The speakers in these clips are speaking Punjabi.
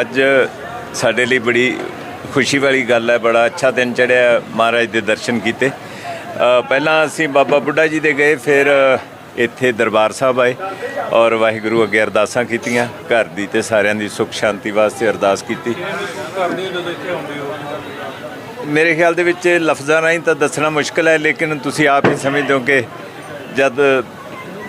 ਅੱਜ ਸਾਡੇ ਲਈ ਬੜੀ ਖੁਸ਼ੀ ਵਾਲੀ ਗੱਲ ਹੈ, ਬੜਾ ਅੱਛਾ ਦਿਨ ਚੜਿਆ ਮਹਾਰਾਜ ਦੇ ਦਰਸ਼ਨ ਕੀਤੇ। ਪਹਿਲਾਂ ਅਸੀਂ ਬਾਬਾ ਬੁੱਢਾ ਜੀ ਦੇ ਗਏ, ਫਿਰ ਇੱਥੇ ਦਰਬਾਰ ਸਾਹਿਬ ਆਏ ਔਰ ਵਾਹਿਗੁਰੂ ਅੱਗੇ ਅਰਦਾਸਾਂ ਕੀਤੀਆਂ, ਘਰ ਦੀ ਤੇ ਸਾਰਿਆਂ ਦੀ ਸੁੱਖ ਸ਼ਾਂਤੀ ਵਾਸਤੇ ਅਰਦਾਸ ਕੀਤੀ। ਮੇਰੇ ਖਿਆਲ ਦੇ ਵਿੱਚ ਲਫ਼ਜ਼ਾਂ ਰਾਹੀਂ ਤਾਂ ਦੱਸਣਾ ਮੁਸ਼ਕਲ ਹੈ, ਲੇਕਿਨ ਤੁਸੀਂ ਆਪ ਹੀ ਸਮਝਦੇ ਹੋ ਕਿ ਜਦ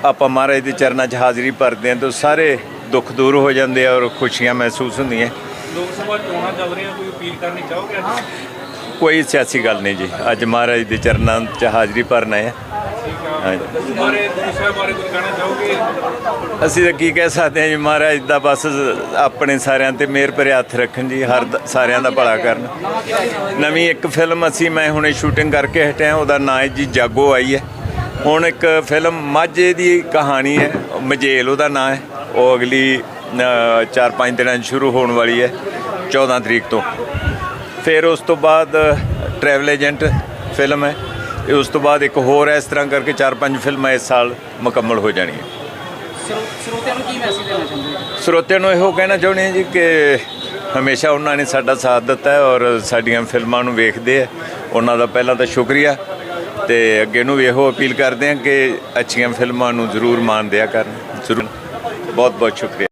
ਆਪਾਂ ਮਹਾਰਾਜ ਦੇ ਚਰਨਾਂ 'ਚ ਹਾਜ਼ਰੀ ਭਰਦੇ ਹਾਂ, ਤਾਂ ਸਾਰੇ ਦੁੱਖ ਦੂਰ ਹੋ ਜਾਂਦੇ ਆ ਔਰ ਖੁਸ਼ੀਆਂ ਮਹਿਸੂਸ ਹੁੰਦੀਆਂ। ਲੋਕ ਸਭਾ ਚੋਣਾਂ ਚੱਲ ਰਹੀਆਂ ਕੋਈ ਅਪੀਲ ਕਰਨੀ ਚਾਹੋਗੇ ਕੋਈ ਸਿਆਸੀ ਗੱਲ ਨਹੀਂ ਜੀ। ਅੱਜ ਮਹਾਰਾਜ ਦੇ ਚਰਨਾਂ 'ਚ ਹਾਜ਼ਰੀ ਭਰਨਾ ਚਾਹੋਗੇ? ਅਸੀਂ ਤਾਂ ਕੀ ਕਹਿ ਸਕਦੇ ਹਾਂ ਜੀ ਮਹਾਰਾਜ ਦਾ ਬਸ ਆਪਣੇ ਸਾਰਿਆਂ ਤੇ ਮਿਹਰ ਭਰੇ ਹੱਥ ਰੱਖਣ ਜੀ ਹਰ ਸਾਰਿਆਂ ਦਾ ਭਲਾ ਕਰਨ। ਨਵੀਂ ਇੱਕ ਫਿਲਮ ਅਸੀਂ ਮੈਂ ਹੁਣੇ ਸ਼ੂਟਿੰਗ ਕਰਕੇ ਹਟਿਆ ਉਹਦਾ ਨਾਂ ਹੈ ਜੀ ਜਾਗੋ ਆਈ ਹੈ। ਹੁਣ ਇੱਕ ਫਿਲਮ ਮਾਝੇ ਦੀ ਕਹਾਣੀ ਹੈ ਮਜੇਲ ਉਹਦਾ ਨਾਂ ਹੈ। ਉਹ ਅਗਲੀ 4-5 ਦਿਨਾਂ 'ਚ ਸ਼ੁਰੂ ਹੋਣ ਵਾਲੀ ਹੈ 14 ਤਰੀਕ ਤੋਂ। ਫਿਰ ਉਸ ਤੋਂ ਬਾਅਦ ਟਰੈਵਲ ਏਜੰਟ ਫਿਲਮ ਹੈ। ਉਸ ਤੋਂ ਬਾਅਦ ਇੱਕ ਹੋਰ ਇਸ ਤਰ੍ਹਾਂ ਕਰਕੇ 4-5 ਫਿਲਮਾਂ ਇਸ ਸਾਲ ਮੁਕੰਮਲ ਹੋ ਜਾਣੀਆਂ। ਸਰੋ- ਸਰੋਤਿਆਂ ਨੂੰ ਕੀ ਮੈਸੇਜ ਦੇਣਾ ਚਾਹੁੰਦੇ ਹੋ? ਸਰੋਤਿਆਂ ਨੂੰ ਇਹੋ ਕਹਿਣਾ ਚਾਹੁੰਦੇ ਹਾਂ ਜੀ ਕਿ ਹਮੇਸ਼ਾ ਉਹਨਾਂ ਨੇ ਸਾਡਾ ਸਾਥ ਦਿੱਤਾ ਹੈ ਔਰ ਸਾਡੀਆਂ ਫਿਲਮਾਂ ਨੂੰ ਵੇਖਦੇ ਆ। ਉਹਨਾਂ ਦਾ ਪਹਿਲਾਂ ਤਾਂ ਸ਼ੁਕਰੀਆ। ਤੇ ਅੱਗੇ ਨੂੰ ਵੀ ਇਹੋ ਅਪੀਲ ਕਰਦੇ ਹਾਂ ਕਿ ਅੱਛੀਆਂ ਫਿਲਮਾਂ ਨੂੰ ਜ਼ਰੂਰ ਮਾਣ ਦਿਆ ਕਰਨ। ਜ਼ਰੂਰ। ਬਹੁਤ ਬਹੁਤ ਸ਼ੁਕਰੀਆ